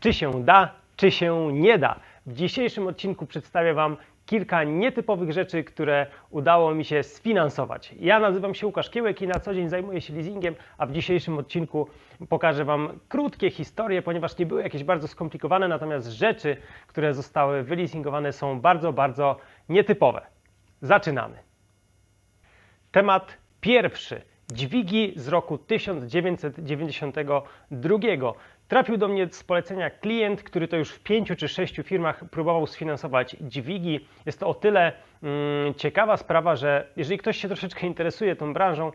Czy się da, czy się nie da? W dzisiejszym odcinku przedstawię Wam kilka nietypowych rzeczy, które udało mi się sfinansować. Ja nazywam się Łukasz Kiełek i na co dzień zajmuję się leasingiem, a w dzisiejszym odcinku pokażę Wam krótkie historie, ponieważ nie były jakieś bardzo skomplikowane, natomiast rzeczy, które zostały wyleasingowane są bardzo, bardzo nietypowe. Zaczynamy. Temat pierwszy. Dźwigi z roku 1992. Trafił do mnie z polecenia klient, który to już w pięciu czy sześciu firmach próbował sfinansować dźwigi. Jest to o tyle mm, ciekawa sprawa, że jeżeli ktoś się troszeczkę interesuje tą branżą,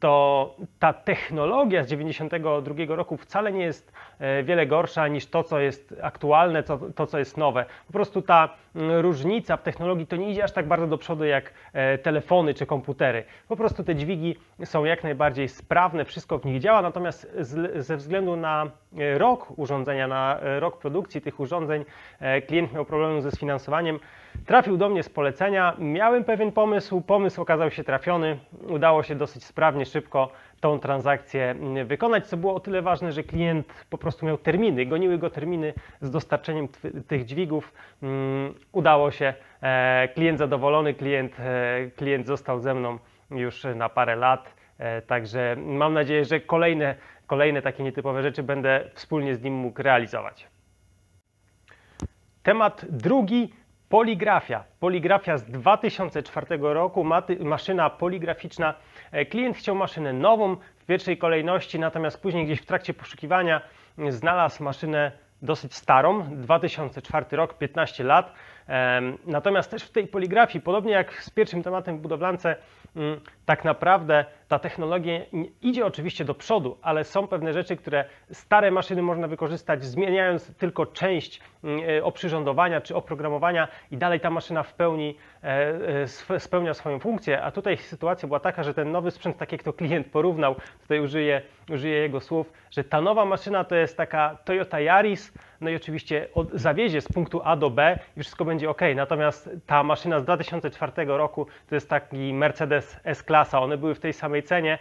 to ta technologia z 92 roku wcale nie jest e, wiele gorsza niż to, co jest aktualne, to, to co jest nowe. Po prostu ta mm, różnica w technologii to nie idzie aż tak bardzo do przodu jak e, telefony czy komputery. Po prostu te dźwigi są jak najbardziej sprawne, wszystko w nich działa, natomiast z, ze względu na e, rok urządzenia, na rok produkcji tych urządzeń, klient miał problemy ze sfinansowaniem. Trafił do mnie z polecenia, miałem pewien pomysł, pomysł okazał się trafiony, udało się dosyć sprawnie, szybko tą transakcję mm, wykonać, co było o tyle ważne, że klient po prostu miał terminy, goniły go terminy z dostarczeniem tych dźwigów. Mm, Udało się, e, klient zadowolony, klient, e, klient został ze mną już na parę lat, e, także mam nadzieję, że kolejne, kolejne takie nietypowe rzeczy będę wspólnie z nim mógł realizować. Temat drugi poligrafia. Poligrafia z 2004 roku, maty, maszyna poligraficzna. E, Klient chciał maszynę nową w pierwszej kolejności, natomiast później gdzieś w trakcie poszukiwania znalazł maszynę dosyć starą, 2004 rok, 15 lat. Natomiast też w tej poligrafii, podobnie jak z pierwszym tematem w budowlance, tak naprawdę ta technologia idzie oczywiście do przodu, ale są pewne rzeczy, które stare maszyny można wykorzystać, zmieniając tylko część mm, e, oprzyrządowania czy oprogramowania i dalej ta maszyna w pełni e, e, spełnia swoją funkcję. A tutaj sytuacja była taka, że ten nowy sprzęt, tak jak to klient porównał, tutaj użyję, użyję jego słów, że ta nowa maszyna to jest taka Toyota Yaris, no i oczywiście od, zawiezie z punktu A do B i wszystko będzie ok. Natomiast ta maszyna z 2004 roku to jest taki Mercedes S-klasa. One były w tej samej cenie,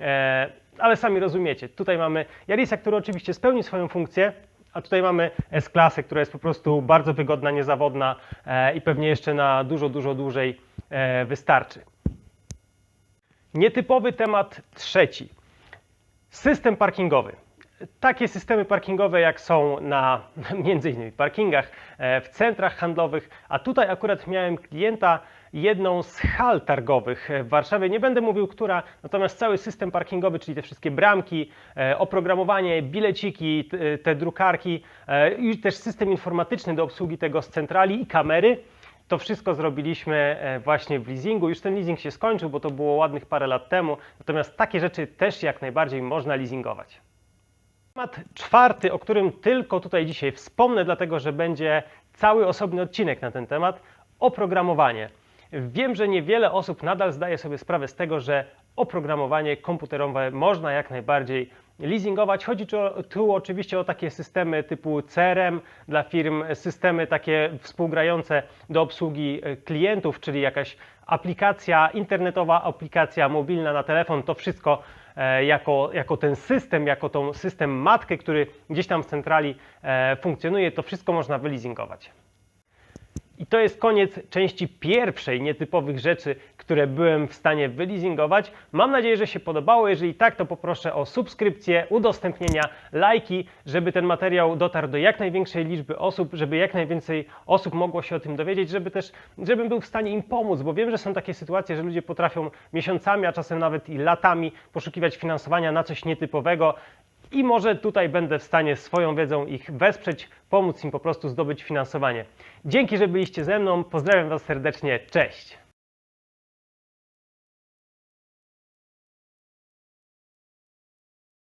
e, ale sami rozumiecie. Tutaj mamy Yarisa, który oczywiście spełni swoją funkcję, a tutaj mamy S-klasę, która jest po prostu bardzo wygodna, niezawodna e, i pewnie jeszcze na dużo, dużo dłużej e, wystarczy. Nietypowy temat trzeci. System parkingowy. Takie systemy parkingowe, jak są na między innymi parkingach, e, w centrach handlowych, a tutaj akurat miałem klienta jedną z hal targowych w Warszawie. Nie będę mówił, która, natomiast cały system parkingowy, czyli te wszystkie bramki, e, oprogramowanie, bileciki, t- te drukarki e, i też system informatyczny do obsługi tego z centrali i kamery. To wszystko zrobiliśmy e, właśnie w leasingu. Już ten leasing się skończył, bo to było ładnych parę lat temu. Natomiast takie rzeczy też jak najbardziej można leasingować. Temat czwarty, o którym tylko tutaj dzisiaj wspomnę, dlatego że będzie cały osobny odcinek na ten temat oprogramowanie. Wiem, że niewiele osób nadal zdaje sobie sprawę z tego, że oprogramowanie komputerowe można jak najbardziej leasingować. Chodzi tu, oczywiście o takie systemy typu CRM dla firm, systemy takie współgrające do obsługi e, klientów, czyli jakaś aplikacja internetowa, aplikacja mobilna na telefon, to wszystko jako, jako ten system, jako tą system matkę, który gdzieś tam w centrali e, funkcjonuje, to wszystko można wyleasingować. I to jest koniec części pierwszej nietypowych rzeczy, które byłem w stanie wyleasingować. Mam nadzieję, że się podobało. Jeżeli tak, to poproszę o subskrypcję, udostępnienia, lajki, żeby ten materiał dotarł do jak największej liczby osób, żeby jak najwięcej osób mogło się o tym dowiedzieć, żeby też, żebym był w stanie im pomóc, bo wiem, że są takie sytuacje, że ludzie potrafią miesiącami, a czasem nawet i latami poszukiwać finansowania na coś nietypowego. I może tutaj będę w stanie swoją wiedzą ich wesprzeć, pomóc im po prostu zdobyć finansowanie. Dzięki, że byliście ze mną. Pozdrawiam Was serdecznie. Cześć!